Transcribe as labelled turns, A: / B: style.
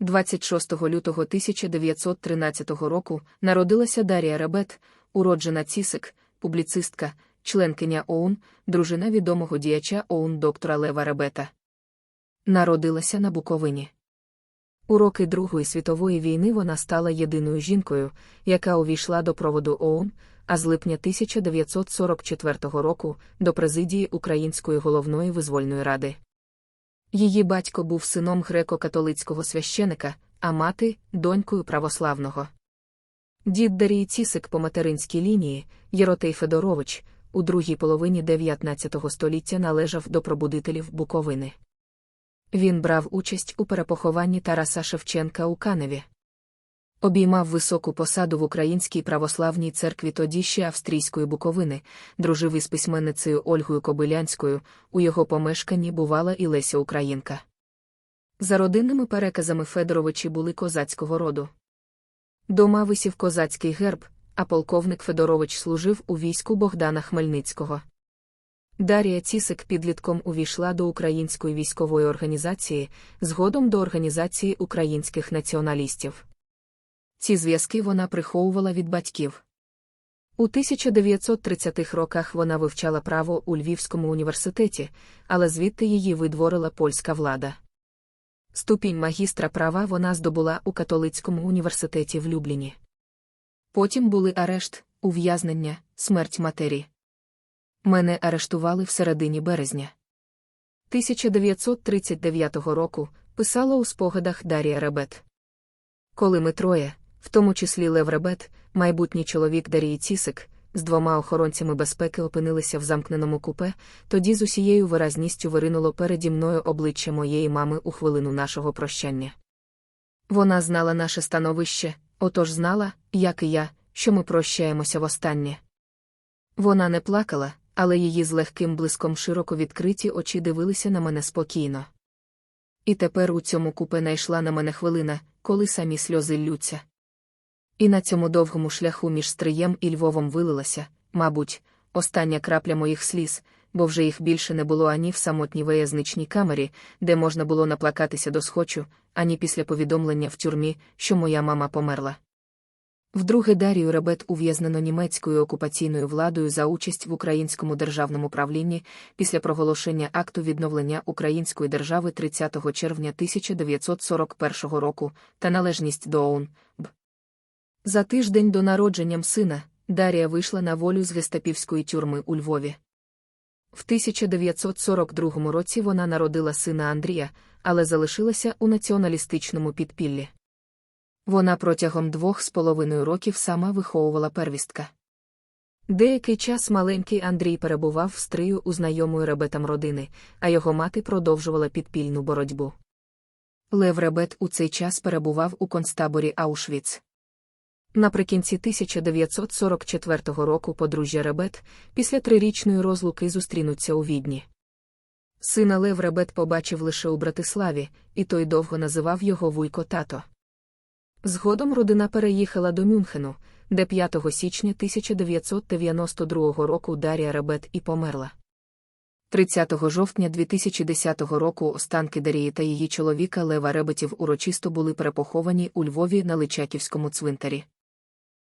A: 26 лютого 1913 року народилася Дарія Ребет, уроджена Цісик, публіцистка, членкиня ОУН, дружина відомого діяча ОУН доктора Лева Ребета. Народилася на Буковині. У роки Другої світової війни вона стала єдиною жінкою, яка увійшла до проводу ОУН, а з липня 1944 року до президії Української головної визвольної ради. Її батько був сином греко-католицького священика, а мати донькою православного. Дід Дарій Цісик по материнській лінії, Єротей Федорович, у другій половині 19 століття належав до пробудителів Буковини. Він брав участь у перепохованні Тараса Шевченка у Каневі. Обіймав високу посаду в Українській православній церкві тоді ще Австрійської Буковини, дружив із письменницею Ольгою Кобилянською, у його помешканні бувала і Леся Українка. За родинними переказами Федоровичі були козацького роду. Дома висів козацький герб, а полковник Федорович служив у війську Богдана Хмельницького. Дарія Цісик підлітком увійшла до Української військової організації, згодом до Організації українських націоналістів. Ці зв'язки вона приховувала від батьків. У 1930-х роках вона вивчала право у Львівському університеті, але звідти її видворила польська влада. Ступінь магістра права вона здобула у католицькому університеті в Любліні. Потім були арешт, ув'язнення, смерть матері. Мене арештували в середині березня. 1939 року писала у спогадах Дарія Ребет. Коли ми троє, в тому числі Лев Ребет, майбутній чоловік Дарії Цісик, з двома охоронцями безпеки опинилися в замкненому купе, тоді з усією виразністю виринуло переді мною обличчя моєї мами у хвилину нашого прощання. Вона знала наше становище, отож знала, як і я, що ми прощаємося востаннє. Вона не плакала, але її з легким блиском широко відкриті очі дивилися на мене спокійно. І тепер у цьому купе найшла на мене хвилина, коли самі сльози ллються. І на цьому довгому шляху між Стриєм і Львовом вилилася, мабуть, остання крапля моїх сліз, бо вже їх більше не було ані в самотній виязничній камері, де можна було наплакатися до схочу, ані після повідомлення в тюрмі, що моя мама померла. Вдруге Дарію Ребет ув'язнено німецькою окупаційною владою за участь в українському державному правлінні після проголошення акту відновлення української держави 30 червня 1941 року та належність до ОУН. Б. За тиждень до народженням сина Дарія вийшла на волю з гестапівської тюрми у Львові. В 1942 році вона народила сина Андрія, але залишилася у націоналістичному підпіллі. Вона протягом двох з половиною років сама виховувала первістка. Деякий час маленький Андрій перебував в стрию у знайомої ребетам родини, а його мати продовжувала підпільну боротьбу. Лев Ребет у цей час перебував у концтаборі Аушвіц. Наприкінці 1944 року подружжя Ребет після трирічної розлуки зустрінуться у відні. Сина Лев Ребет побачив лише у Братиславі, і той довго називав його Вуйко тато. Згодом родина переїхала до Мюнхену, де 5 січня 1992 року Дарія Ребет і померла. 30 жовтня 2010 року останки Дарії та її чоловіка Лева Ребетів урочисто були перепоховані у Львові на Личаківському цвинтарі.